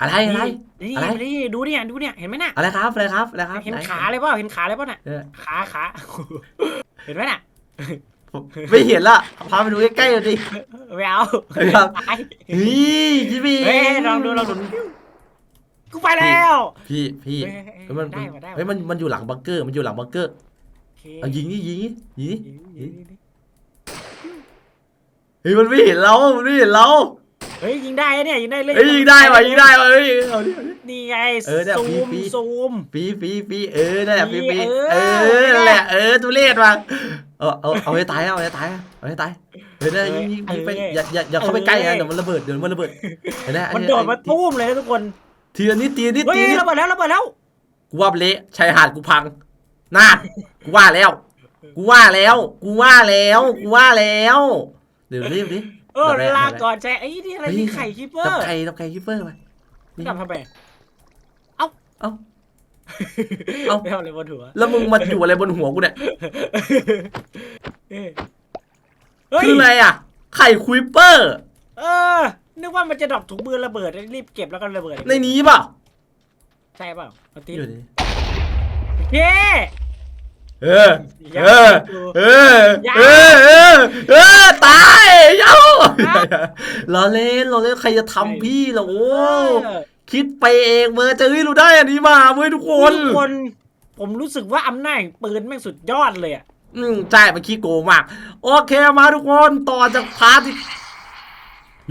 อะไรอะไร นี่อะไร นี่ดูเนี่ยดูเนี่ยเห็นไหมน่ะอะไรครับอะไรครับอะไรครับเห็นไหขาเลยเปล่าเห็นขาเลยเปล่าน่ะเออขาขาเห็นไหมน่ะผมไม่เห็นละพาไปดูใกล้ๆหน่อยดิไม่เอาครับตายนี่จิบี้เฮ้ยลองดูลองดูกูไปแล้ว พี่พี่เฮ้ยเฮ้ยเฮ้ยมันได้ว่ะได้ว่ะเฮ้ยมันมันอยู่หลังบังเกอร์มันอยู่หลังบังเกอร์โอเคเอายิงนี่ยิงนี่ยิงนี่ยิงยิงยิงยิงเฮ้ยมันไม่เห็นเรามันไม่เห็นเรา เฮ้ยยิงได้เนี่ยยิงได้เลยเฮ้ยยิงได้ว่ะยิงได้ว่ะเฮ้ยเอาดิเอาดิ นี่ไงเออเนี่ยซูปี๊มปี๊ซูม ปีปีปีเออนั่นแหละปีปีเอเออ อนั่นแหละเออทุเรศว่ะเอาเอาเอาให้ตายเอาให้ตายเอาให้ตายเฮ้ยได้ยิงยิงยิงไปอย่าอย่าอย่าเข้าไปใกล้นะเดี๋ยวมันระเบิดเดี๋ยวมันระเบิดเห็นไหมอัมันนี้โดดมาตุ้มเลยนะทุกคน ทีละนิดทีละนิดเฮ้ยทีละนิดระเบิดแล้วระเบิดแล้ว กูว่าเละชายหาดกูพังนาดกูว่าแล้ว กูว่าแล้ว กูว่าแล้วกูว่าแล้วเดี๋ยวรีบดิ เออเดี๋ยวแรกลาเดี๋ยวแรกก่อนใจไอ้นี่อะไรเฮ้ยมีไข่คิปเปอจับร์ไข่จับไข่คิปเปอร์ไปนี่จับทำไมเอ้าเอ้าไม่เอาเลยบนหัว แล้วมึงมาอยู่อะไรบนหัวกูเนี่ยเอ้ยเฮ้ยคืออะไรอะ ไข่คุยเปอร์ เออ นึกว่ามันจะดรอปถุงมือระเบิดรีบเก็บแล้วก็ระเบิด ในนี้เปล่า ใช่เปล่าเอาตีอยู่นี่เย้ เออ เออ เออ เออ เออ เออ ตายเย้าล้อเล่นล้อเล่นใครจะทำพี่ล่ะโอ้คิดไปเองเมื่อจะเฮ้รู้ได้อันนี้มาเว้ยทุกคนทุกคน ผมรู้สึกว่าอำนาจแห่งปืนแม่งสุดยอดเลยอะ อืมใช่มันขี้โกงมาก โอเคมาทุกคนต่อจากพาร์ทที่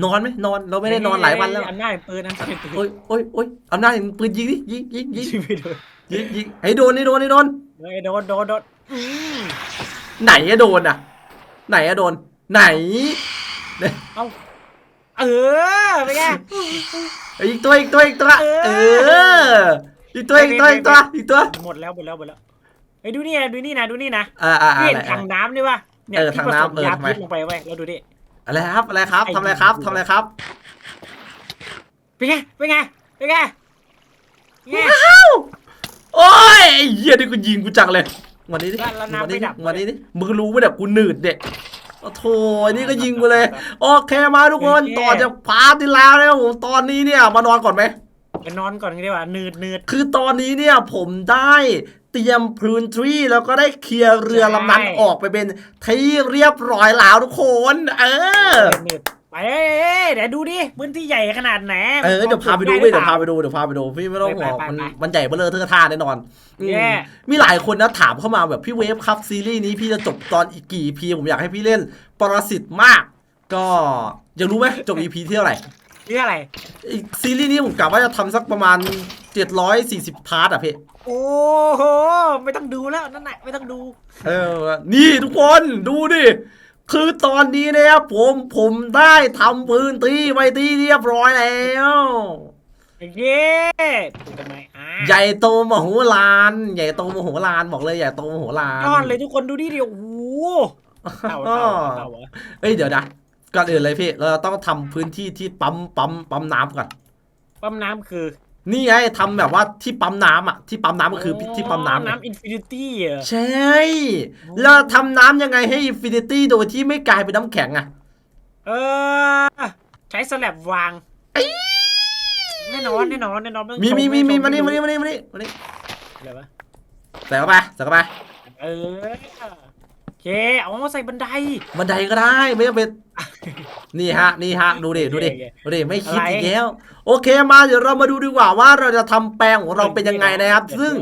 นอนไหมนอนเราไม่ได้นอนหลายวันแล้วอำนาจแห่งปืนอำนาจแห่งปืนโอ้ยโอ้ยโอ้ยอำนาจแห่งปืนยิงดิยิงยิงยิงยิงยิงยิงให้โดนให้โดนให้โดน เฮ้ยโดนโดนโดนอืมไหนอะโดนอะไหนอะโดน ไหน เออเป็นไงเอ้ยอีกตัวอีกตัวอีกตัวเออเอออีกตัวอีกตัวอีกตัวอีกตัวหมดแล้วหมดแล้วหมดแล้วไอ้ยดูนี่นะดูนี่นะดูนี่นะอ่าอ่านี่อะเห็นไร ถังน้ำนี่วะเนี่ยเออที่ถังผสมน้ำเออยาทำไม พิษลงไปไว้ยแล้วดูดิอะไรครับอะไรครับไอ้ทำอะไรครับยิงทำอะไรครับเป็นไงเป็นไงเป็นไงเป็นไง โอ้ยไอ้เหี้ยนี่กูยิงกูจังเลยวันนี้ดิแล้วแล้วน้ำวันนี้ไม่ดิดับ วันนี้ดิมึงรู้ไหมเนี่ยกูหนืดเด็กโอ้โถอันนี่ก็ยิงกูเลย โอเคมาทุกคนโอเคต่อจากพาร์ทที่แล้วนะครับผมตอนนี้เนี่ยมานอนก่อนไหม ไปนอนก่อนกันดีกว่านืดนืด คือตอนนี้เนี่ยผมได้เตรียมพื้นที่แล้วก็ได้เคลียร์เรือลำนั้นใช่ ออกไปเป็นที่เรียบร้อยแล้วทุกคน เออ นืด ไปเอ้ยเอ้ยเดี๋ยวดูดิพื้นที่ใหญ่ขนาดไหนเออเดี๋ยวพาไปดูด้เว้ยหเดี๋รือยวพาปไปล่ดูเดี๋ยวพาไปดูพี่ไม่ต้องห่วงไปไปมันไปมันใหญ่เบ้อเลอเทอะท่าแน่นอนอืมแย่มีหลายคนนะถามเข้ามาแบบพี่เวฟครับซีรีส์นี้พี่จะจบตอนอีกกี่ EP ผมอยากให้พี่เล่นปรสิตมาก ก็อยากรู้ไหมจบ EP ที่เท่าไหร่นี่อะไรอีกซีรีส์นี้ผมกะว่าจะทำสักประมาณ 740 พาร์ทอะพี่โอ้โหไม่ต้องดูแล้วนั่นน่ะไม่ต้องดู เออ นี่ทุกคนดูดิ คือตอนนี้เนี่ยผมผมได้ทำพื้นที่ไว้ที่เรียบร้อยแล้วเย้ดูทำไมอ่าใหญ่โตมโหฬารใหญ่โตมโหฬารบอกเลยใหญ่โตมโหฬารยอดเลยทุกคนดูดิดิโอ้โหเต่าเต่าเต่าเหรอเอ้ยเดี๋ยวนะก่อนอื่นเลยพี่เราต้องทำพื้นที่ที่ปั๊มปั๊มปั๊มน้ำก่อนปั๊มน้ำคือ นี่ไงทำแบบว่าที่ปั๊มน้ำอะที่ปั๊มน้ำก็คือที่ปั๊มน้ำไงน้ำอินฟินิตี้เหรอใช่ แล้วทำน้ำยังไงให้อินฟินิตี้โดยที่ไม่กลายเป็นน้ำแข็งอะ เออ ใช้สแลบวางแน่นอนแน่นอนแน่นอนไต้องมีชมีมีมีไต้มาองนี่ชมานี่มานี่มานี่มานี่อะไรวะใส่เข้าไปใส่เข้าไปเออโอ เคเอามาใส่บันได บันไดก็ได้ไม่ต้องเป็นนี่ฮะนี่ฮะดูดิดูดิโอเคดูดิไม่คิดอะไรอีกแล้วโอเคมาเดี๋ยวเรามาดูดีกว่าว่าเราจะทำแปลงของเราเป็นยังไงนะครับเดี๋ยวซึ่ง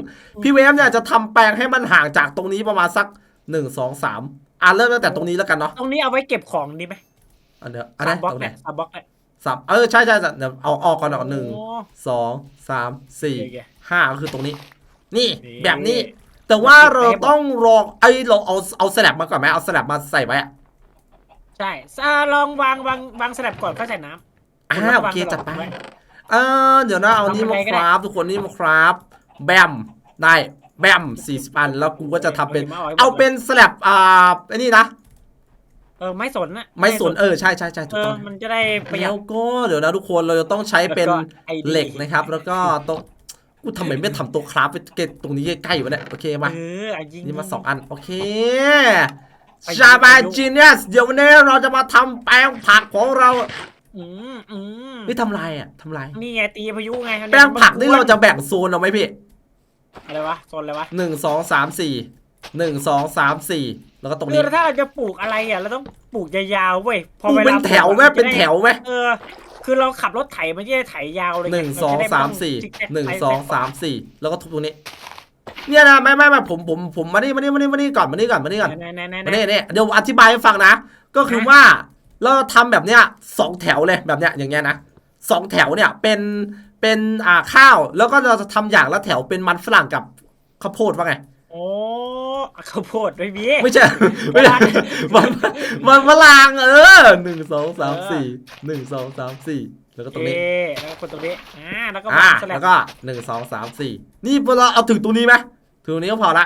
พี่เวฟเนี่ยจะทำแปลงให้มันห่างจากตรงนี้ประมาณสักหนึ่งสองสามอะเริ่มตั้งแต่ตรงนี้แล้วกันเนาะตรงนี้เอาไว้เก็บของดีไหมอันเดียวอันสานั้มนบล็อกตรงไหนเนี่ยสามบล็อกเนี่ยสามเออใช่ใช่เดี๋ยวเอาออกก่อนเอาหนึ่งโอ้สองสามสี่โอเคห้าก็คือตรงนี้ นี่นี่แบบนี้ แต่ว่าเราติดเทปต้องรอไอ้ยเราเอาเอาสลับมาก่อนไหมเอาสลับมาใส่ไว้อะใช่อ่าลองวางวางวางสลับก่อนค่อยใส่น้ำอ่าแล้วโอวางเคสลับจัดไปว้เออเดี๋ยวนะเอานี้มาทำอะไรก็คได้ราฟทุกคนนี่มาคราฟแบมได้แบมสี่สิบอันแล้วกูก็จะทำเป็น เอาให้หมดเอาเป็นสลับอ่าไอ้นี่นะเออไม่สนนะไม่สนเออใช่ใช่ใช่ถูเอกอต้องมันจะได้ประหยัแล้ดวก็เดี๋ยวนะทุกคนเราจะต้องใช้เป็นแล้วก็ไอดีเหล็กนะครับ แล้วก็โต๊ะ กูทำไมไม่ทำโต๊ะคราฟไปเก็บตรงนี้ใกล้ๆวะเนี่ยโอเคมาเอออะยิงนี่มาสองอันโอเคไปชาบาจีเนียสเดี๋ยววันนี้เราจะมาทำแปลงผักของเราอืมอืมไม่ทำลายอะทำลายนี่ไงตีพายุไงแปลงผักนี่เราจะแบ่งโซนเอาไหมพี่อะไรวะโซนอะไรวะหนึ่งสองสามสี่หนึ่งสองสามสี่แล้วก็ตรงคืนี้อถ้าเราจะปลูกอะไรอะเราต้องปลูกยาวๆเว้ยพอปลูกวลาเป็นแถวไหมปลูกเป็นแถวไหมเออ คือเราขับรถไถมันจะได้ไถยาวเลยหนึ่งสองสามสี่หนึ่งไถสองสามสี่แล้วก็ทุบตรงนี้ เนี่ยนะไม่ไม่ไม่ผมผมผมมานี่มานี่มานี่มานี่ก่อนมานี่ก่อนมานี่ก่อนไหนไหนไหนไหนมานี่นี่เดี๋ยวอธิบายให้ฟังนะ ก็คือว่าเราทำแบบเนี้ยสองแถวเลยแบบเนี้ยอย่างเงี้ยนะสองแถวเนี่ยเป็นเป็นอ่าข้าว แล้วก็เราจะทำอย่างละแถวเป็นมันฝรั่งกับข้าวโพดว่าไง โอ้ข้าวโพดไม่มี ไม่ใช่ไม่ใช่มันมันฝรั่งเออหนึ่งสองสามสี่หนึ่งสองสามสี่แล้วก็ตรงนี้เอ๊ะแล้วก็กดตรงนี้อ่าแล้วก็อ่าสลัแล้บวก็หนึ่งสองสามสี่นี่เราเอาถึงตรงนี้ไหมถึงตรงนี้ก็พอละ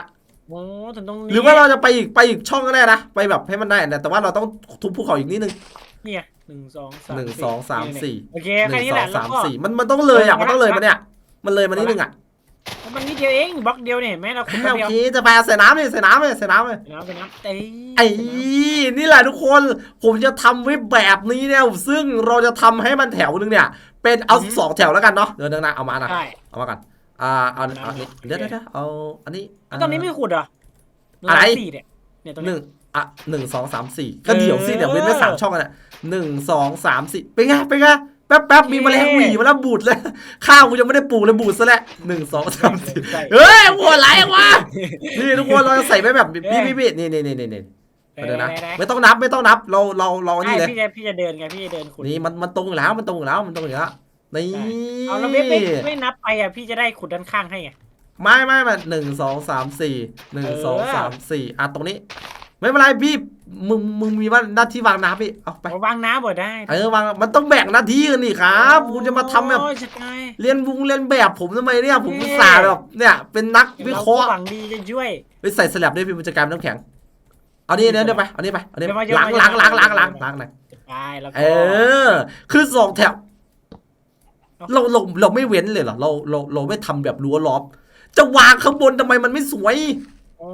โอ้ถึงตรงนี้หรือว่าเราจะไปอีกไปอีกช่องก็ได้นะไปแบบให้มันได้นะแต่ว่าเราต้องทุบภูเขาอีกนิดนึงเนี่ยหนึ่งสองสามหนึ่งสองสามสี่โอเคหแค่นึ่งนี้สแหอละงแล้วสามก็สี่มันมันต้องเลยอะเออมันต้องเลยมาเนี่ย มันเลยมานิดนึงอะ มันนิดเดียวเองบล็อกเดียวเนี่ยเห็นไหมเราขุดอ่าแป๊บโอเดียวเคจะไปเอาใส่น้ำเลยใส่น้ำเลยใส่น้ำเลย น้ำเป็นน้ำเอ้ยไอ้นี่แหละทุกคนผมจะทำไว้แบบนี้เนี่ยซึ่งเราจะทำให้มันแถวนึงเนี่ย เป็นเอาสองแถวแล้วกันเนาะเดี๋ยวนะเอามานะใช่เอามากันอ่าเอาเอาเดี๋ยวเดี๋ยวเดี๋ยวเอาอันนี้แล้วตอนนี้ไม่ขุดเหรอหนึ่งอะไรสามสี่เนี่ยเนี่ยตรงหนี้ นึ่งอะหนึ่งสองสามสี่ก็เดี๋ยวสิเดี๋ยวเว้นไว้สามช่องกันอะหนึ่งสองสามสี่เป็นไงเป็นไง แป๊บแป๊บมีแมลงหวีมาแล้วบูดเลยข้าวกูยังไม่ได้ปลูกเลยบูดซะแล้วหนึ่งสองสามสี่ใช่เฮ้ยหัวไหลวะนี่ทุกคนเราจะใส่ไปแบบพี่พี่พี่นี่นี่นี่นี่นี่เดี๋ยวนะไหๆๆไม่ต้องนับไม่ต้องนับเราเราเราใช่นี่เลยพี่จะพี่จะเดินไงพี่จะเดินขุดนี่มันมันตรงอยู่แล้วมันตรงอยู่แล้วมันตรงอยู่แล้วนี่เอาแล้วไม่ไม่ไม่นับไปอะพี่จะได้ขุดด้านข้างให้ไงไม่ไม่ไม่หนึ่งสองสามสี่หนึ่งสองสามสี่อะตรงนี้ ไม่เป็นไรพี่มึงมึงมีว่าหน้าที่วางน้ำพี่เอาไป เอาวางน้ำบ่ได้เออวางมันต้องแบ่งหน้าที่กันนี่ครับคุณจะมาทำแบบ โอ้ยใช่เรียนวุงเรียนแบบผมทำไมเนี่ย ผมนี่อุตส่าห์แบบเนี่ยเป็นนักวิเคราะห์หวังดีจะช่วย ไปใส่สลับด้วยพี่มันจะกลายเป็นน้ำแข็งเอานี่เนี่ยเดี๋ยวไปเอานี่ไปเอานี่ไปเดี๋ยวมาล้างเดี๋ยวล้างมาล้างล้างเดี๋ยวล้างมาล้างหน่อยไปแล้วก็เออ คือสองแถวเอาเราเราเราไม่เว้นเลยเหรอเราเราเราไม่ทำแบบรั้วล้อมจะวางข้างบนทำไมมันไม่สวยโอ้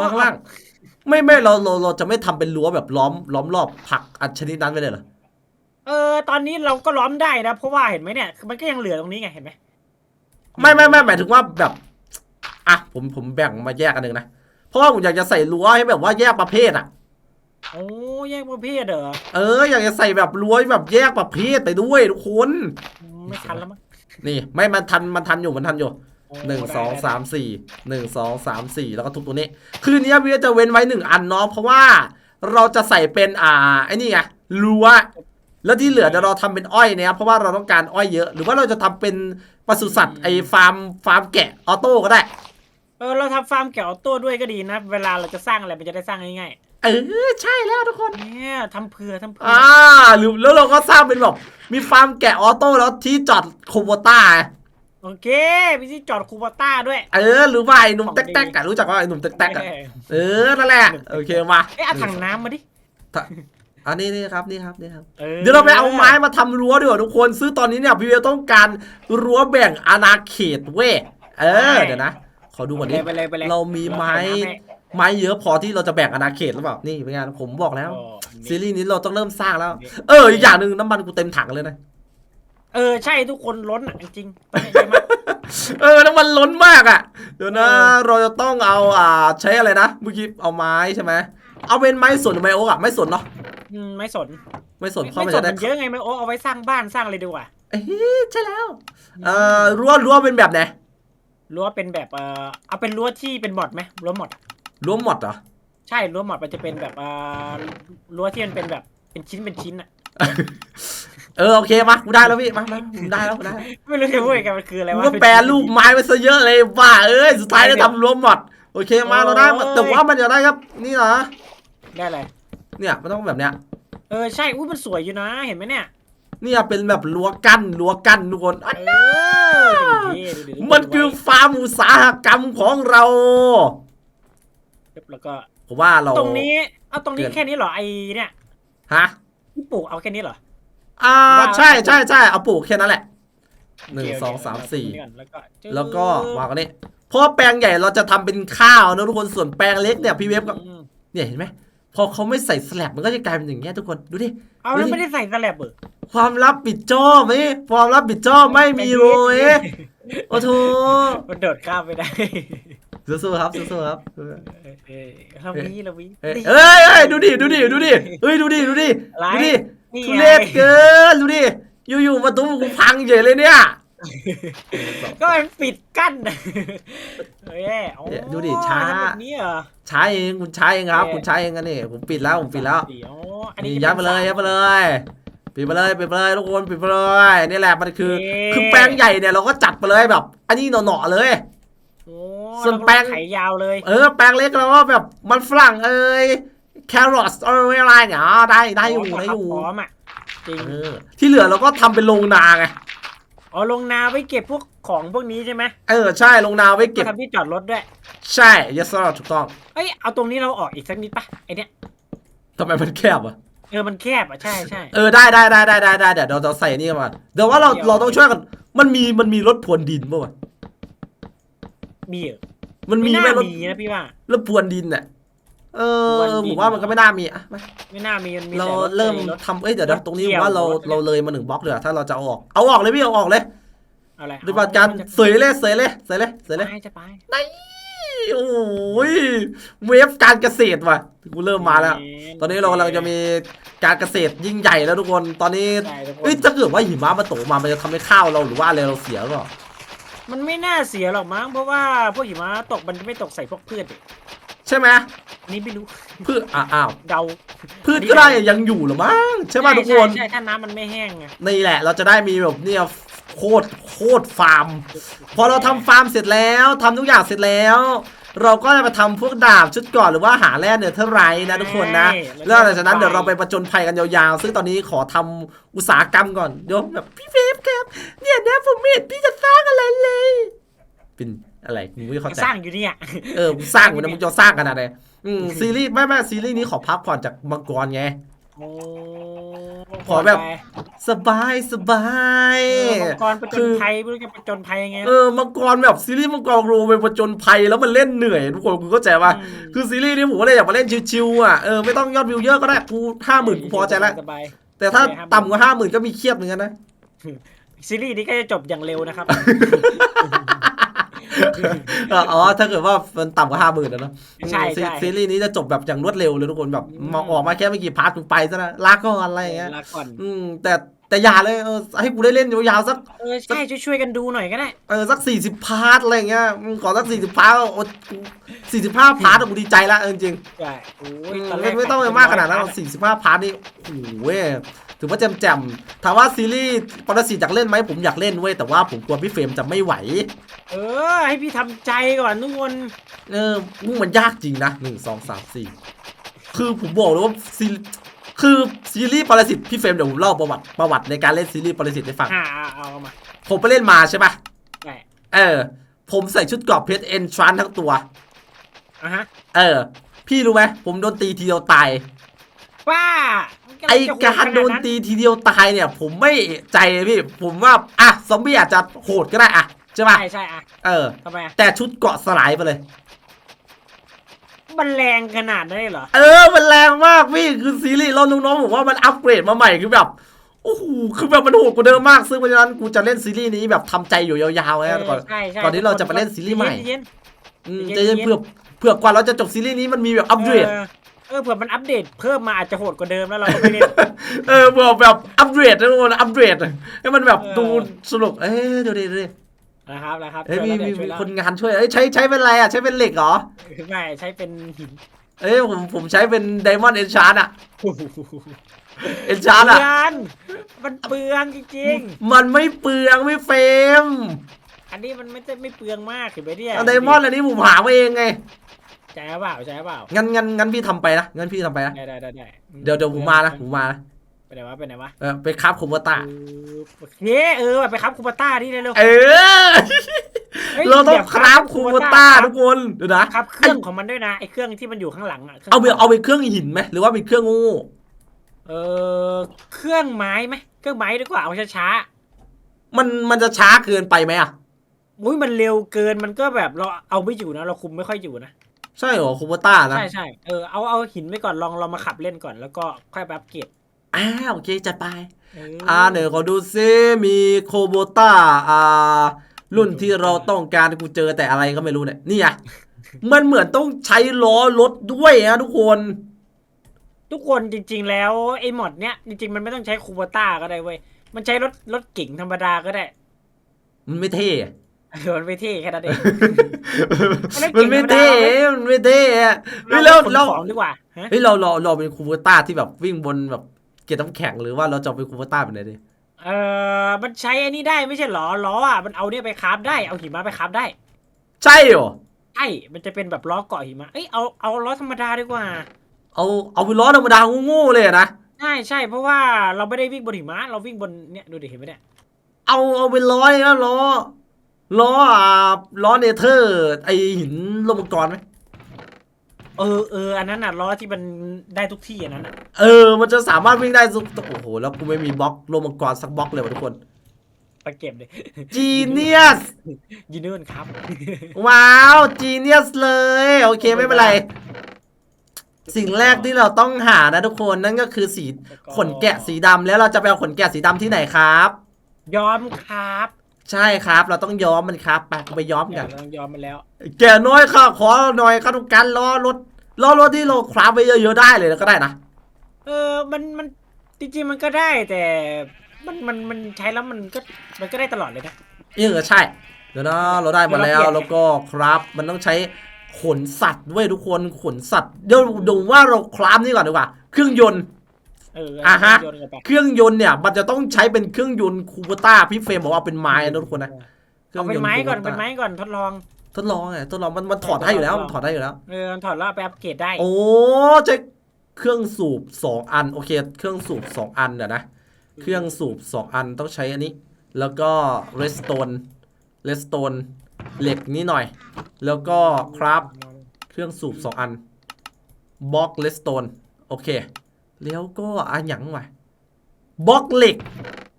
วางข้างล่าง ไม่ไม่เราเราเราจะไม่ทำเป็นรั้วแบบล้อมล้อมรอบผักอันชนิดนั้นไปเลยเหรอเออตอนนี้เราก็ล้อมได้นะ เพราะว่าเห็นไหมเนี่ยคือมันก็ยังเหลือตรงนี้ไงเห็นไหมไม่ไม่ไม่หมายถึงว่าแบบอะผมผมแบ่งมาแยกกันหนึ่งนะเพราะว่าผมอยากจะใส่รั้วให้แบบว่าแยกประเภทอะ โอ้แยกประเภทเหรอเอออยากจะใส่แบบรั้วแบบแยกประเภทไปด้วยทุกคนอืมไม่ทันแล้วมั้งนี่ไม่มันทันมันทันอยู่มันทันอยู่โอ้ หนึ่งได้สองได้สามสี่หนึ่งสองสามสี่แล้วก็ทุบตัวนี้ คืนนี้พี่จะเว้นไว้หนึ่งอันเนาะเพราะว่าเราจะใส่เป็นอ่าไอ้นี่ไงรั้วแล้วที่เหลือเดี๋ยวเราทำเป็นอ้อยเนี่ยเพราะว่าเราต้องการอ้อยเยอะ หรือว่าเราจะทำเป็นปศุสัตว์ไอ้ฟาร์มฟาร์มแกะออโต้ก็ได้เออเราทำฟาร์มแกะออโต้ด้วยก็ดีนะ เวลาเราจะสร้างอะไรมันจะได้สร้างง่ายเออใช่แล้วทุกคนๆเนี่ยทำเผื่อทำเผื่อ่าหรือแล้วเราก็สร้างเป็นแบบมีฟาร์มแกะออโต้แล้วที่จอดโคโบต้า โอเคมีที่จอดคูปต้าด้วย เออหรือว่าไอ้หนุ่มแต๊กๆอะรู้จักว่าไอ้หนุ่มแต๊กๆอะเออเออนั่นแหละโอเคมาเอ๊ะเอาถังน้ำมาดิอันนี้นี่ครับนี่ครับนี่ครับออเดี๋ยวเราไปเอาไม้มาทำรั้วดีกว่าทุกคนซึ่งตอนนี้เนี่ยพี่เวลต้องการรั้วแบ่งอาณาเขตเว้ยเออเดี๋ยวนะ ขอดูก่อนดิไปเลยไปเลยเรามีไม้เราทำให้ไม้เยอะพอที่เราจะแบ่งอาณาเขตหรือเปล่านี่เป็นไงานผมบอกแล้วโอ้ซีรีส์นี้เราต้องเริ่มสร้างแล้วนี่เอออีกอย่างหนึ่งน้ำมันกูเต็มถังเลยนะเออใช่ทุกคนล้นอะจริงๆตอนนี้ เยอะมากเออน้ำมันล้นมากอะ เดี๋ยวนะเออเราจะต้องเอาอ่าใช้อะไรนะเมื่อกี้เอาไม้ใช่ไหมเอาเป็นไม้สนหรือไม้โอ๊กอะไม่สนเนาะอืมไม่สนไม่สนเข้าไม่มาสจะนได้มันเยอะไงไม่โอ้เอาไว้สร้างบ้านสร้างอะไรดีกว่าเอ้ยใช่แล้วเอ่อรั้วรั้วเป็นแบบไหนรั้วเป็นแบบเออเอาเป็นรั้วที่เป็นหมดไหมรั้วหมดรั้วหมดเหรอ ใช่รั้วหมดมันจะเป็นแบบเออรั้วที่มันเป็นแบบเป็นชิ้นเป็นชิ้นอะ เออโอเคมากูได้แล้วพี่มามาผมได้แล้วกูได้แล้วไม่รู้จะพูดกันมันคืออะไรกูวะก็แปรรูปไม้ไปซะเยอะเลยว่าเอ้ยสุดท้ายได้ทำรั้วหมดโอเคมาเราได้หมดแต่ว่ามันจะได้ครับ นี่เหรอได้เลยเนี่ยมันต้องแบบเนี้ยเออใช่อุ้ยมันสวยอยู่นะเห็นไหมเนี่ยเนี่ยเป็นแบบรั้วกั้นรั้วกั้นทุกคนอันเออดูดิดูดิดูดิมันคือฟาร์มอุตสาหกรรมของเรา แล้วก็ ผมว่าเรา ตรงนี้ เอาตรงนี้เกิน แค่นี้เหรอไอเนี่ยฮะ ที่ปลูกเอาแค่นี้เหรอ อ่าว่าใช่ใช่ใช่เอาปลูกแค่นั้นแหละหนึ่งโเคสองสามโเคสี่เอตรงนี้ก่อนแล้วก็จึ๊บแล้วก็วางกันนี่เพราะว่าแปลงใหญ่เราจะทำเป็นข้าวนะทุกคนส่วนแปลงเล็กเนี่ยพี่เวฟก็อืมเนี่ยเห็นไหมพอเขาไม่ใส่สลับมันก็จะกลายเป็นอย่างเงี้ยทุกคนดูดิเอาแล้วไม่ได้ใส่สแลบเหรอความลับปิดจ้อไหมความลับปิดจ้อไม่มีเลยโอ้โถมันโดดข้ามไม่ได้สู้ๆครับสู้ๆครับเออเออเรามีเรามีเอ้ยเอ้ยเอ้ยดูดิดูดิดูดิเฮ้ยดูดิดูดิอะไรดูดินี่ ทุไงเรศเกินดูดิอยู่ๆประตูกูพังเฉยเลยเนี่ยก็มันปิดกั้นเฮ้ยอ๋อเนี่ยดูดิช้าทำแบบนี้เหรอใช้เองคุณใช้เองครับเอ๊ะคุณใช้เองกันนี่ผมปิดแล้วผมปิดแล้วอ๋ออันนี่นี้ยัดไปเลยยัดไปเลยปิดไปเลยปิดไปเลยทุกคนปิดไปเลยนี่แหละมันคือเอ๊ะคือแป้งใหญ่เนี่ยเราก็จัดไปเลยแบบ อันนี้หน่อๆเลยโอ้ส่วนล้วก็แป้งไขยาวเลย เออแป้งเล็กเราก็แบบมันฝรั่งเอ้ย แครอทเอ้ยอะไรเนี่ยอ๋อได้ได้อยู่พร้มได้อะอยู่พร้อมอะจริงเออที่เหลือเราก็ทำเป็นโรงนาไงอ๋อลงนาไว้เก็บพวกของพวกนี้ใช่ไหมเออใช่โรงนาไว้เก็บ ทำที่จอดรถด้วยใช่ยสถูกต้องเอ้ยเอาตรงนี้เราออกอีกสักนิดปะไอเนี้ยทำไมมันแคบอะเออมันแคบอะใช่ใช่เออได้ได้ได้ได้ได้ได้เดี๋ยวเราจะใส่นี่กันมาเดี๋ยวว่าเราเราต้องช่วยกันมันมีมันมีรถพรวนดินป่ะวะมีเหรอมันมีไม่ไหมน่ารถมีนะพี่ว่า รถพรวนดินเนี่ย เอพรวนอดินผมว่ามันก็ไม่น่ามีอะมาไม่น่ามีมันมีเราแต่ถเริ่มรถทำเอ้ยเดี๋ยวเดี๋ยวตรงนี้ผมว่าเรารถเกี่ยวเราเลยมาหนึ่งบล็อกเลยอะถ้าเราจะเอาออก เอาออกเลยพี่เอาออกเลยอะไรปฏิบัติการเสยเลยเสยเลยเสยเลยเสยเลยไปจะไปโอ้ยเวฟการเกษตรว่ะกูเริ่มมาแล้ว ตอนนี้เรากำลังจะมีการเกษตรยิ่งใหญ่แล้วทุกคนตอนนี้ใช่ทุกคนเอ้ยถ้าเกิดว่าหิมะมันตกมามันจะทำให้ข้าวเราหรือว่าอะไรเราเสียหรือเปล่ามันไม่น่าเสียหรอกมั้งเพราะว่าพวกหิมะตกมันไม่ตกใส่พวกพืชดิใช่ไหม อันนี้ไม่รู้พืชอะอ้าวเดาพืชก็ได้ยังอยู่เหรือมั้งใช่ป่ะทุกคนใช่ใช่ถ้าน้ำมันไม่แห้งไงนี่แหละ เราจะได้มีแบบเนี่ยโคตรโคตรฟาร์ม พอเราทำฟาร์มเสร็จแล้วทำทุกอย่างเสร็จแล้ว เราก็จะมาทำพวกดาบชุดเก่อนหรือว่าหาแร่เนื้อเท่าไรนะทุกคนนะแล้วหลังจากนั้นเดี๋ยวเราไปประจนภัยกันยาวๆ ซึ่งตอนนี้ขอทำอุตสาหกรรมก่อนเดี๋ยวแบบพี่เฟฟครับ เนี่ยนะผมไม่เห็นพี่จะสร้างอะไรเลย เป็นอะไรมึงไม่เข้าใจ สร้างอยู่เนี่ย เออมึงสร้างอยู่นะมึงจะสร้างขนาดไหน อืมซีรีส์ไม่ไม่ซีรีส์นี้ขอพักผ่อนจากมังกรไง โอ้ขอแบบไปสบายสบายเออมังกรประจคืนอ ภัยไม่รู้จะประจนภัยยังไง เออมังกรแบบซีรีส์มังกรโรไปประจนภัยแล้วมันเล่นเหนื่อยทุกคนคุณเข้าใจป่ะมคือซีรีส์นี้ผมก็เลยอยากมาเล่นชิวๆอะเออไม่ต้องยอดวิวเยอะก็ได้กูห้าหมื่นกูพอใจแล้วสบาย แต่ถ้าโอเคครับต่ำกว่าห้าหมื่นก็มีเครียดเหมือนกันนะ ซีรีส์นี้ก็จะจบอย่างเร็วนะครับเอออ๋อ ถ้าเกิดว่ามันต่ำกว่าห้าหมื่นนะเนอะใช่ซีใช่ซีรีส์นี้จะจบแบบอย่างรวดเร็วเลยทุกคนแบบอืมมาออกมาแค่ไม่กี่พาร์ทมึงไปซะนะลาก่อนอะไรอย่างเงี้ยลาก่อนอืมแต่แต่อย่าเลยเออให้กูได้เล่นยาวๆสักเออใช่ช่วยๆกันดูหน่อยก็ได้เออสักสี่สิบพาร์ทอะไรอย่างเงี้ยอืมขอสักสี่สิบพาร์ทโอ้สี่สิบห้าพาร์ทอะกูดีใจละเออจริงใช่โอ้ๆยอืมตอนแรไม่กไม่ต้องไปมากขนาดนั้นสี่สิบห้าพาร์ทนี่โอ้โหเว้ย ถือว่าแจ่มๆถามว่าซีรีส์ปรสิตอยากเล่นไหมผมอยากเล่นเว้ยแต่ว่าผมกลัวพี่เฟรมจะไม่ไหว เออ ให้พี่ทำใจก่อนทุกคน เออมึงมันยากจริงนะหนึ่งสองสามสี่คือผมบอกเลยว่าซีคือซีรีส์ปรสิตพี่เฟรมเดี๋ยวผมเล่าประวัติประวัติในการเล่นซีรีส์ปรสิตให้ฟัง อ่าเอาเอาเอามาผมไปเล่นมาใช่ปะได้เออ ผมใส่ชุดเกรอบเพชรเอนทรันทั้งตัว อะฮะ เออ พี่รู้ไหมผมโดนตีทีเดียวตาย ว่าไอการโดนตีทีเดียวตายเนี่ย ผมไม่ใจเลยพี่ ผมว่าอะซอมบี้อาจจะโหดก็ได้อะใช่ปะใช่ใช่อะเออทำไมอะแต่ชุดเกราะสลายไปเลยมันแรงขนาดนั้นเลยเหรอ เออ มันแรงมากพี่ คือซีรีส์เราน้องๆบอกว่ามันอัปเกรดมาใหม่คือแบบ โอ้โห คือแบบมันโหดกว่าเดิมมาก ซึ่งเพราะฉะนั้นกูจะเล่นซีรีส์นี้แบบทำใจอยู่ยาวๆเอนะอก่อนใช่ใช่ก่อนที่เราจะไปเล่นซีรีส์ใหม่เย็นอืมเย็นๆจะเพื่อเพื่อกว่าเราจะจบซีรีส์นี้มันมีแบบอัปเกรด เออเออเผื่อมันอัปเดตเพิ่มมาอาจจะโหดกว่าเดิมแล้วเราก็ไม่เล่น เออเพื่อแบบอัปเกรดนะทุกคนอัปเกรดให้มันแบบเออ ดูสนุกเอ้ยดูดิดูดินะครับนะครับเอ้ยมีช่วยมีแล้วมีคนงานช่วยเอ้ยใช้ใช้เป็นอะไรอะใช้เป็นเหล็กเหรอช่วยแล้วไม่ใช้เป็นหินเอ้ยผมผมใช้เป็นไดมอนด์เอนชาร์ดอะเอนชาร์ดเปลือะองมันเปลืองจริงมันไม่เปลืองไม่เฟรมๆอันนี้มันไม่ได้ไม่เปลืองมากเห็นไหมเนี่ยไดมอนด์อันนี้ผมหามาเองไง ใช่เปล่าใช่เปล่างั้นงั้นงั้นพี่ทำไปนะงั้นพี่ทำไปนะได้ได้ได้ได้เดี๋ยวเดี๋ยวผมมานะผมมานะไปไหนวะไปไหนวะเออไปคราฟโคมตาโอเคเออไปครับคูปาต้านี่เลยเร็วเออฮ้ยเราต้องดี๋ยวคราฟโคมตาทุกคนเดี๋ยวนะครับเครื่องของมันด้วยนะไอ้เครื่องที่มันอยู่ข้างหลังอะครื่องเอาไปเอาไปเครื่องหินไหมหรือว่าเป็นเครื่องโงูเออเครื่องไม้ไหมเครื่องไม้ดีกว่าเอาช้ามันมันจะช้าเกินไปไหมอะๆอุ้ยมันเร็วเกินมันก็แบบเราเอาไม่อยู่นะเราคุมไม่ค่อยอยู่นะ ใช่เหรอคูโบต้านะ ใช่ใช่เออเอาเอาหินไว้ก่อนลองเรามาขับเล่นก่อนแล้วก็ค่อยไปอัปเกรดอ่าโอเค จัดไปเอออ่าเดี๋ยวขอดูซิมีโคโบต้าอ่า รุ่นที่เราต้องการกูเจอแต่อะไรก็ไม่รู้เนี่ยนี่ไงมันเหมือนต้องใช้ล้อรถด้วยนะทุกคน ทุกคนจริง ๆ แล้วไอ้หมดเนี้ยจริงๆมันไม่ต้องใช้คูโบต้าก็ได้เว้ยมันใช้รถรถเก๋งธรรมดาก็ได้ มันไม่เท่อะ เออมันไม่เท่แค่นั้นเองมันไม่เท่มันไม่เท่อะเฮ้ยเราเราขนเราของดีกว่าฮะเฮ้ยเราเราเราเป็นคูโบต้าที่แบบวิ่งบนแบบเกล็ดน้ำแข็งหรือว่าเราจะเอาเป็นคูโบต้าเป็นไหนดีเออมันใช้อันนี้ได้ไม่ใช่เหรอล้ออะมันเอาเนี่ยไปคราฟได้เอาหิมะไปคราฟได้ ใช่เหรอใช่มันจะเป็นแบบล้อเกาะหิมะเอ้ยเอาเอาล้อธรรมดาดีกว่า เอาเอาเป็นล้อธรรมดาโง่ๆเลยอะนะใช่ใช่เพราะว่าเราไม่ได้วิ่งบนหิมะเราวิ่งบนเนี่ยดูดิเห็นไหมเนี่ยเอาเอาเป็นล้อเลยนะล้อ ล้ออ่าล้อเนเธอร์ ไอหินโลมงกรไหมเออเอออันนั้นน่ะล้อที่มันได้ทุกที่อันนั้นน่ะเออ มันจะสามารถวิ่งได้สุดโอ้โห แล้วกูไม่มีบล็อกโลมังกรสักบล็อกเลยว่ะทุกคนไปเก็บเลยจีเนียสยินดีด้วยครับ ว้าวจีเนียสเลย โอเคไม่เป็นไร สิ่งแรกที่เราต้องหานะทุกคนนั่นก็คือสีขนแกะสีดำแล้วเราจะไปเอาขนแกะสีดำที่ไหนครับ ย้อมครับ ใช่ครับ เราต้องย้อมมันครับไปไปย้อมเนี่กัยนเราย้อมมาแล้ว แกะน้อยค่ะขอหน่อยครับทุกการล้อรถล้อรถที่เราคราฟไปเยอะๆได้เลยก็ได้นะเออมันมันจริงๆมันก็ได้แต่มันมันมันใช้แล้วมันก็มันก็ได้ตลอดเลยนะเออใช่เดี๋ยวนะเราได้มาแล้วเดี๋ยวเราเปลี่ยนแล้วก็ครับมันต้องใช้ขนสัตว์ด้วยทุกคนขนสัตว์เดี๋ยวดูว่าเราคราฟนี่ก่อนดีกว่า เครื่องยนต์ เอออะฮะ โยนกันไปเครื่องยนต์เนี่ย มันจะต้องใช้เป็นเครื่องยนต์คูเปต้าพี่เฟรมบอกว่าเป็นไม้นะทุกคนนะครื่เอางเป็นยต์ ไม้ก่อน Kubota เป็นไม้ก่อนทดลอง ทดลองไงทดลองมันมันถอดได้อยู่แล้วมันถอดได้อยู่แล้ว เออถอดแล้วเอาไปอัปเกรดได้ โอ้ใช้เครื่องสูบสองอันโอเค เครื่องสูบสองอันเดี๋ยวนะ เครื่องสูบสองอันต้องใช้อันนี้ แล้วก็เรสโตนเรสโตนเหล็กนี้หน่อย แล้วก็ครับเครื่องสูบสองอันบล็อกเลสโตนโอเค แล้วก็อันหยังวะบล็อกเหล็ก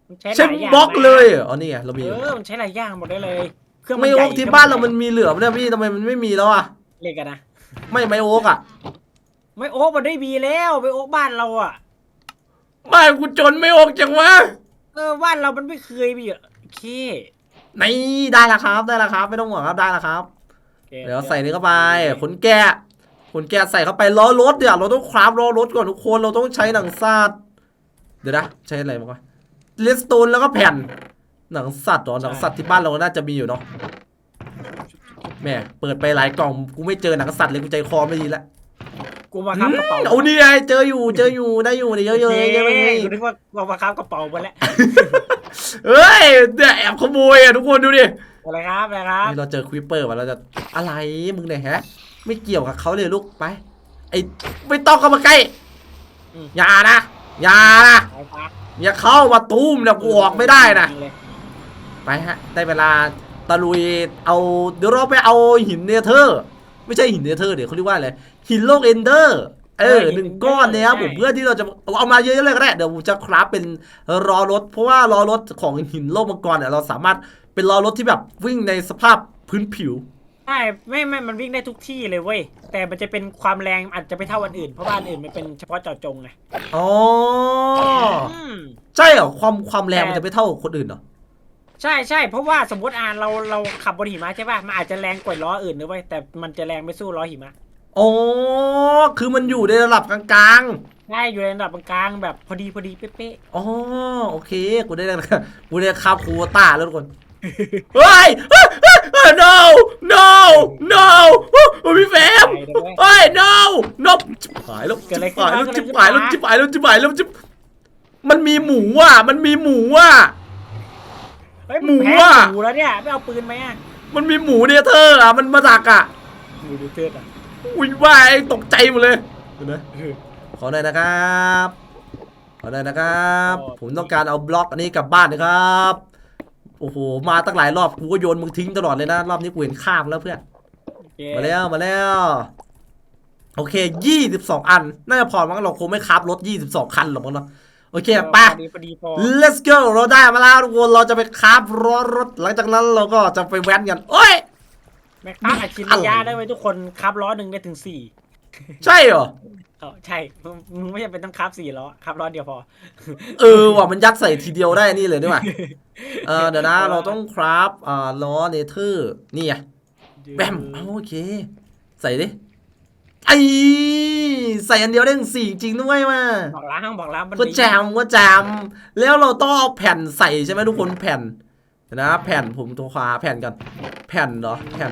มันใช้หใช่ลายอย่างบล็อกนะเลยเหรออ๋อนี่ไงเรามีเออมันใช้หลายอย่างหมดได้เลย เครื่องไม่ใหโอ๊ญ่กที่บ้านเรามันมีเหลือปะเนี่ยพี่ทำไมมันไม่มีแล้วอะเล็กอะนะ ไม่ไม่โอ๊กอะไม่โอ๊กมันได้บีแล้วไปโอ๊กบ้านเราอะบ้านกูจนไม่โอ๊กจังวะเออบ้านเรามันไม่เคยมีอะโอเคนี่ได้แล้วครับได้แล้วครับ ไม่ต้องห่วงครับได้แล้วครับ โอคเดี๋ยวใส่นี่เข้าไปขนแกะ ขนแกะใส่เข้าไปล้อรถเดี๋ยวเราต้องคราฟล้อรถก่อนทุกคนเราต้องใช้หนังสัตว์เดี๋ยวนะใช้อะไรมาวะเลสโตนแล้วก็แผ่น หนังสัตว์เหรอหนังสัตว์ที่บ้านเราน่าจะมีอยู่เนาะแม่เปิดไปหลายกล่องกูไม่เจอหนังสัตว์เลยกูใจคอไม่ดีแล้วกูมาครับกระเป๋าเอานี่ไงเจออยู่เจออยู่ได้อยู่เนี่ยเยอะๆเยอะๆเยอะเย้ๆกูนึกว่าเรามาครับกระเป๋าไปแล้วเฮ้ยเนี่ยแอบขโมยอะทุกคนดูดิอะไรครับอะไรครับนี่เราเจอควิปเปอร์มาเราจะอะไรมึงเนี่ยฮะ ไม่เกี่ยวกับเขาเลยลูกไปไอ้ไม่ต้องเข้ามาใกล้อย่านะอย่านะไปปะอย่าเข้ามาตุ้มนะกูออกไม่ได้นะไปฮะได้เวลาตะลุยเอาเดี๋ยวเราไปเอาหินเนเธอร์ ไม่ใช่หินเนเธอร์เดี๋ยวเขาเรียกว่าอะไรหินโลกเอนเดอร์เออหนึ่งก้อนเนี่ยครับผมเพื่อที่เราจะเอามาเยอะๆเลยก็ได้เดี๋ยวผมจะคราฟเป็นรอรถ เพราะว่ารอรถของหินโลกมังกรเนี่ยเราสามารถเป็นรอรถที่แบบวิ่งในสภาพพื้นผิว ใช่ไม่ไม่มันวิ่งได้ทุกที่เลยเว้ย แต่มันจะเป็นความแรงอาจจะไม่เท่าอันอื่น เพราะว่าอันอื่นมันเป็นเฉพาะเจาะจงไงอ๋ออืม ใช่เหรอความความแรงมันจะไม่เท่าคนอื่นเหรอ ใช่ใช่เพราะว่าสมมติอ่านเราเราขับบนหิมะใช่ป่ะมันอาจจะแรงกว่าล้ออื่นนะเว้ยแต่มันจะแรงไม่สู้ล้อหิมะอ๋อ คือมันอยู่ในระดับกลางใช่อยู่ในระดับกลางๆแบบพอดีพอดีเป๊ะๆอ๋อโอเค กูได้แล้วกูได้คาบคูโควต้าแล้วทุกคน เฮ้ยเฮ้ยเฮ้ยเฮ้ย no no no โอ้ยพี่แฟๆมไปเลยเว้ยเฮ้ย no no จิบหายแล้วเกิดอะไรจิบขึ้นหายแล้ววะจิบหายแล้วจิบหายแล้วจิบหายแล้วจิบมันมีหมูอะ มันมีหมูอะเฮ้ยหมูแพ้อะหมูแล้วเนี่ยไม่เอาปืนไหมอะมันมีหมูเนเธอร์อะมันมาดักอะหมูดูเตือนอะอุ้ยว่าไอ้ตกใจหมดเลยเดี๋ยวนะขอหน่อยนะครับขอหน่อยนะครับ ผมต้องการเอาบล็อกอันนี้กลับบ้านนะครับ โอ้โห มาตั้งหลายรอบกูก็โยนมึงทิ้งตลอดเลยนะ รอบนี้กูเห็นข้ามแล้วเพื่อนโอเคมาแล้วมาแล้ว โอเคยี่สิบสองอัน น่าจะพอมั้งเราคงไม่คับรถยี่สิบสองคันหรอกมั้งเนาะโอเคไปพอดีพอดีพอ let's go เราได้มาแล้วทุกคนเราจะไปคับรถรถหลังจากนั้นเราก็จะไปแว้นกันโอ้ยแม็กตัสอัจฉริยะได้ไว้ทุกคนครับล้อหนึ่งได้ถึงสี่ใช่เหรอ เออใช่มึงมึงไม่จำเป็นต้องครับสี่ล้อครับล้อเดียวพอ เออว่ะมันยัดใส่ทีเดียวได้นี่เลยด้วยว่ะเออเดี๋ยวนะ เราต้องคราฟอ่าล้อเนเธอร์นี่ไงแบมเอาโอเค ใส่ดิไอใส่อันเดียวได้ถึงสี่จริงด้วยว่ะบอกล้างบอกล้างมันก็ดีแจมก็แจมแล้วเราต้องเอาแผ่นใส่ใช่ไหมทุกคนแผ่นเดี๋ยวนะแผ่นผมตัวขวาแผ่นกัน แผ่นเหรอแผ่น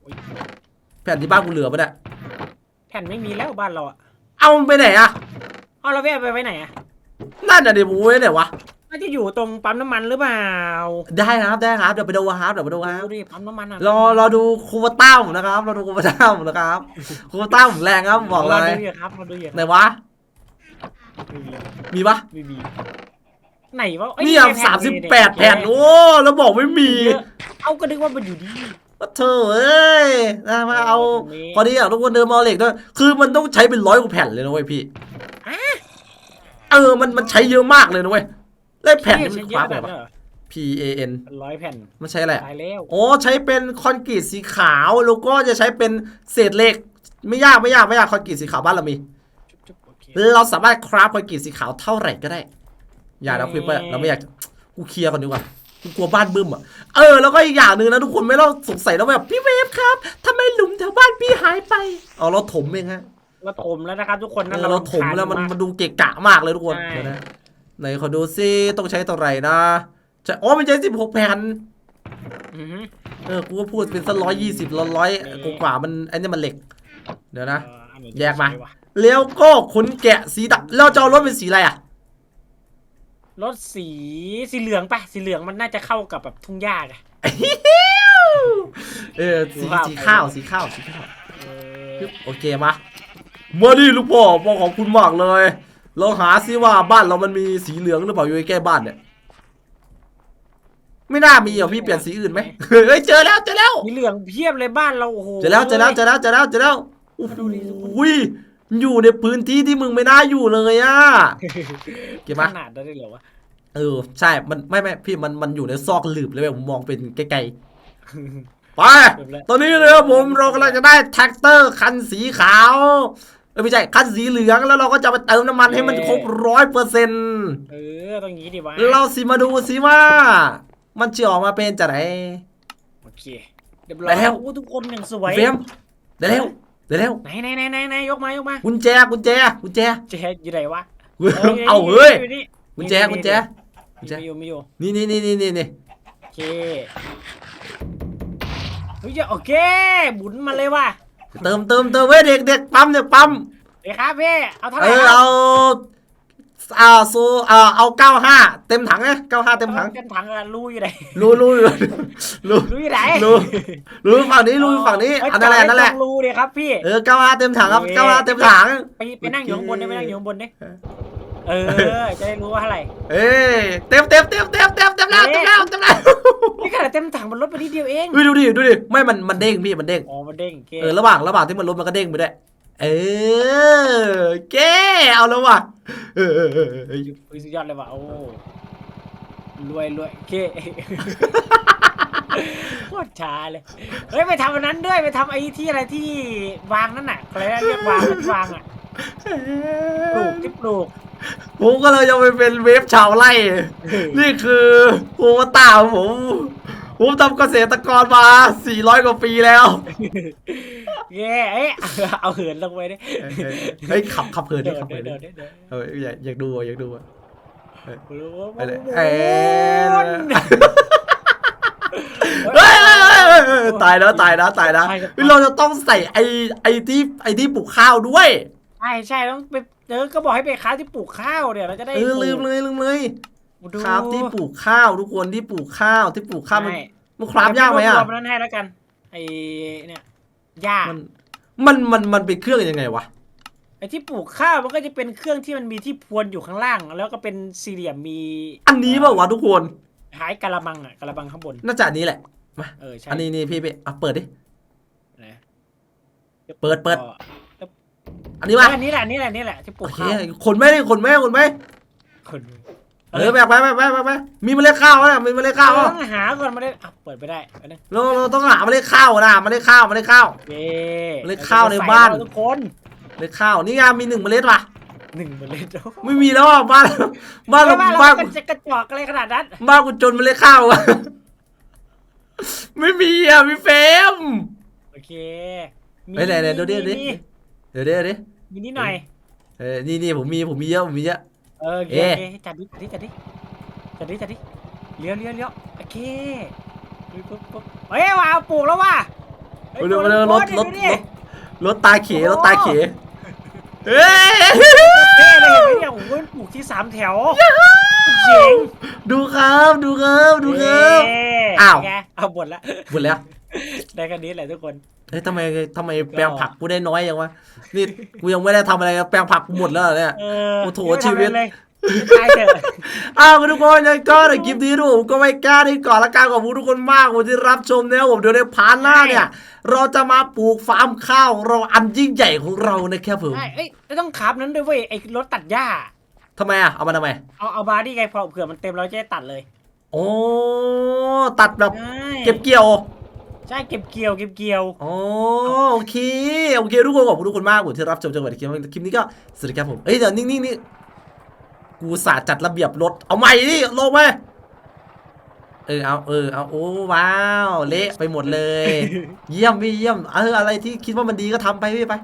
โอ้ยแผ่นที่บ้านกูเหลือปะเนี่ย แผ่นไม่มีแล้วบ้านเราอะเอามันไปไหนอะเอาเราไปเอาไปไว้ไหนอะนั่นน่ะเดี๋ยวผมไว้ไหนวะ น่าจะอยู่ตรงปั๊มน้ำมันหรือเปล่าได้ครับได้ครับเดี๋ยวไปดูครับเดี๋ยวไปดูครับดูดิปั๊มน้ำมันอะรอรอดูคูวต้าผมนะครับรอดูคูวต้าผมนะครับคูวต้าผมแรงครับบอกเลเรายดูอยู่ครับเราดูอยู่คไหนรับวะไม่มีมีปะไม่มีไหนวะอ้เนี่ยผ่สามสิบนี่แปดแผ่นโอ้แล้วบอกไม่มี เยอะเอาก็นึกว่ามันอยู่ดี ก็เธอเอ้ยนะมาเอาตรงนี้พอดีอะทุกคนเดินมาเอาเหล็กด้วยคือมันต้องใช้เป็นร้อยกว่าแผ่นเลยนะเว้ยพี่เออมันมันใช้เยอะมากเลยนะเว้ยแล้วแผ่นนี่มันใช้คเยว้าอะไปแบบปะนั้นเหรอ P A N ร้อยแผ่นมันใช้อะไรอะตายแล้วโอ้ใช้เป็นคอนกรีตสีขาวแล้วก็จะใช้เป็นเศษเหล็ก ไม่ยากไม่ยากไม่ยากคอนกรีตสีขาวบ้านเรามี จุ๊บๆโอเคเราสามารถคราฟคอนกรีตสีขาวเท่าไหร่ก็ได้ อย่านะเอ๊ะพี่เปิ้ลเราไม่อยากจะกูเคลียร์ก่อนดีกว่า กูกลัวบ้านบึ้มอะ เออ แล้วก็อีกอย่างหนึ่งนะทุกคนไม่ต้องสงสัยแล้วแบบพี่เวฟครับทำไมหลุมแถวบ้านพี่หายไป เอาเราถมเองฮะ เราถมแล้วนะครับทุกคนเอนั่นอเราถมแล้วมันมันดูเกะกะมากเลยทุกคนใช่เดี๋ยวนะไหนขอดูซิต้องใช้เท่าไหร่นะใช่อ๋อมันใช้สิบหกแผ่นอือฮึเออ กูก็พูดเป็นสักร้อยยี่สิบร้อยนี่กว่าๆมันไอ้นี่มันเหล็ก เดี๋ยวนะเอออันไหนแยกมาใช่วะแล้วก็ขนแกะสีดำเราจะเอารถเป็นสีอะไรอะ รถสีสีเหลืองปะสีเหลืองมันน่าจะเข้ากับแบบทุ่งหญ้าไง เออสีดูภาพสีข้าวสีข้าวสีข้าวเออปึ๊บโอเคมามาดิลูกพ่อพ่อขอบคุณมากเลย เราหาซิว่าบ้านเรามันมีสีเหลืองหรือเปล่าอยู่ใกล้ๆบ้านเนี่ย ไม่น่ามีอะพี่เปลี่ยนสีอื่นไหม เฮ้ยเจอแล้วเจอแล้วสีเหลืองเพียบเลยบ้านเราโอ้โห เจอแล้วเจอแล้วเจอแล้วเจอแล้วเจอแล้วโอ้โหอยู่ ในพื้นที่ที่มึงไม่น่าอยู่เลยอะเก็บมาขนาดนั้นได้เหรอวะเออใช่ มันไม่ไม่พี่มันมันอยู่ในซอกหลืบเลยแบบผมมองเป็นไกลๆไปเกือบแล้วตอนนี้เลยครับผมเรากำลังจะได้แท็กเตอร์คันสีขาวเออไม่ใช่คันสีเหลืองแล้วเราก็จะไปเติมน้ำมันให้มันครบร้อยเปอร์เซ็นต์เออตรงนี้ดีวะเราสิมาดูสิว่า มันจะออกมาเป็นจะไหนโอเคเดี๋ยวแล้วโอ้ทุกคนอย่างสวยเฟรมเดี๋ยวเร็ว เดี๋ยวเร็วไหนไหนไหนไหนไหนยกมายกมากุญแจกุญแจกุญแจเจ๊อยู่ไหนวะเอาเฮ้ยอยู่นี่กุญแจกุญแจ กุญแจไม่อยู่ไม่อยู่นี่นี่นี่นี่นี่นี่โอเคเฮ้ยโอเคหมุนมาเลยว่ะเติมเติมเติมเว้ยเด็กเด็กปั๊มเด็กปั๊มเอ้ยครับพี่เอาเท่าไหเอร่อครับเอา อ่าโซอ่าเอาเก้าห้าเต็มถังนะเก้าห้าเต็มถังเต็มถังอะรูอยู่ไหนรู้รู้รู้รู้รูอยู่ไหนรู้รู้ฝั่งนี้รู้ฝั่งนี้เฮ้ยอันนั้นแหละจอดนั่นแหละตรงรูเลยครับพี่เออเก้าห้าเต็มถังครับเอ๊ะเก้าห้าเต็มถังไปไปนั่งอยู่ข้างบนได้ไปนั่งอยู่ข้างบนดิเออจะได้รู้ว่าเท่าไหร่เอ้ยเต็มเต็มเต็มเต็มเต็มเต็มแล้วเต็มแล้วเต็มแล้วนี่ขนาดเต็มถังมันลดไปนิดเดียวเองเฮ้ยดูดิดูดิไม่มันมันเด้งพี่มันเด้งอ๋อมันเด้งโอเคเออระหว่างระหว่างที่มันลดมันก็เด้งไปด้วย เออเก้เอาแล้วว่ะเออเออเออเออเฮ้ยสุดยอดเลยว่ะโอ้รวยรวยโอเคโคตรช้าเลย เฮ้ยไปทำอันนั้นด้วยไปทำไอ้ที่อะไรที่วางนั่นน่ะอะไรนะเรียกวางวางอะปลูกที่ปลูกผมก็เลยจะไปเป็นเวฟชาวไร่นี่คือโอวตารของผม ผมทำเกษตรกรมา 400 กว่าปีแล้วเย้เอ้ยเอาเหินลงไปดิเฮ้ยขับขับเพลินดิเดินขับเพลิเดินนดิเดินเดินเอออยากอยากดูอะอยากดูอะไปเลยเอ้เอ้ยเฮ้ยเฮ้ยเฮ้ยเฮ้ยตายแล้วตายนะตายนะเฮ้ยเราจะต้องใส่ไอ้ไอ้ที่ไอ้ที่ปลูกข้าวด้วยใช่ใช่ต้องไปเออก็บอกให้ไปค้าที่ปลูกข้าวเนี่ยเราจะได้เออลืมเลยลืมเลย ดูครับที่ปลูกข้าวทุกคนที่ปลูกข้าวที่ปลูกข้าวมันใช่มันคราฟยากไหมอะรวนั้นให้แล้วกันไอเนี่ยยากมันมันมันมันเป็นเครื่องยังไงวะไอที่ปลูกข้าวมันก็จะเป็นเครื่องที่มันมีที่พรวนอยู่ข้างล่าง แล้วก็เป็นสี่เหลี่ยมมี อันนี้เปล่าวะทุกคนคล้ายกะละมังอะกะละมังข้างบนน่าจะอันนี้แหละเออใช่อันนี้นี่พี่พี่อะเปิดดินะเปิดเปิดก็อันนี้มาอันนี้แหละอันนี่แหละอันนี่แหละที่ปลูโอกเคข้าวคนไหมคนไหมคนไหมคน เออแบกไปแบกไปแบกไปมีเมล็ดข้าวนะมีเมล็ดข้าวเราอะต้องหาก่อนมาได้อะเปิดไปได้อันนึงเราเราต้องหาเมล็ดข้าวนะเมล็ดข้าวเมล็ดข้าวเย้เมล็ดข้าวในบ้านเรจะใส่เรทุกคนเมล็ดข้าวนี่ไงมีหนึ่งเมล็ดว่ะหนึ่งเมล็ดไม่มีแล้วอะบ้านบ้านไม่ว่าเราบ้านจะจะกระจอกอะไรขนาดนั้นบ้านกูจนเมล็ดข้าวอะไม่มีอะพี่เฟรมโอเคเฮ้ยไหนไหนดูดิดูดิมีเดี๋ยวเดี๋ยวเดี๋ยวมีนิดหน่อยเออนี่นี่ผมมีผมมีเยอะผมมีเยอะ เออโอเคเอ๊ะโอเคจัดดิจัดดิจัดดิจัดดิจัดดิเลี้ยวเลี้ยวเลี้ยวโอเคปุ๊บปุ๊บปุ๊บเฮ้ยว่าปลูกแล้วว่ะฮ้ยเร็วปลูกเร็วแล้รวถดิรถดูดิรถรถตาเขรถตาเขเฮ้ยเท่เลยเห็นไหมเนี่ยโอ้โหปลูกที่สามแถวเจ๋งดูครับดูครับดูครับเย้อ้าวไงเอาหมดละหมดแล้วได้แค่นี้แหละทุกคน เฮ้ยทำไมทำไมแปลงผักกูได้น้อยยังวะนี่กูยังไม่ได้ทำอะไรแปลงผักกูหมดแล้วเหรอเนี่ยเออโอ้โถยังไม่ทำชีวิตอะไรเลยตายเถอะอ้าวทุกคนยังก็ในคลิปนี้ดูผมก็ไม่กล้าที่ก่อนละกันขอบคุณทุกคนมากผมที่รับชมนะครับผมเดี๋ยวในพาร์ทหน้าเนี่ย เราจะมาปลูกฟาร์มข้าวเราอันยิ่งใหญ่ของเรานะครับผมใช่เอ้ยไม่ต้องขับนั้นด้วยเว้ยไอ้รถตัดหญ้าทำไมอะเอามาทำไมเอาเอาบาร์ดี้ไงพอเผื่อมันเต็มเราจะได้ตัดเลย โอ้ตัดแบบใช่เก็บเกี่ยว ใช่เก็บเกี่ยวเก็บเกี่ยว โอ้โอเคโอเคทุกคนขอบคุณทุกคนมากผมที่รับชมจนกว่าคลิปคลิปนี้ก็สวัสดีครับผมเอ้ยเดี๋ยวนิ่งๆนี่กูสาจัดระเบียบรถเอาใหม่ดิลงไปเออเอาเออเอาโอ้ว้าวเละไปหมดเลย เยี่ยมพี่เยี่ยมเอออะไรที่คิดว่ามันดีก็ทำไปพี่ไป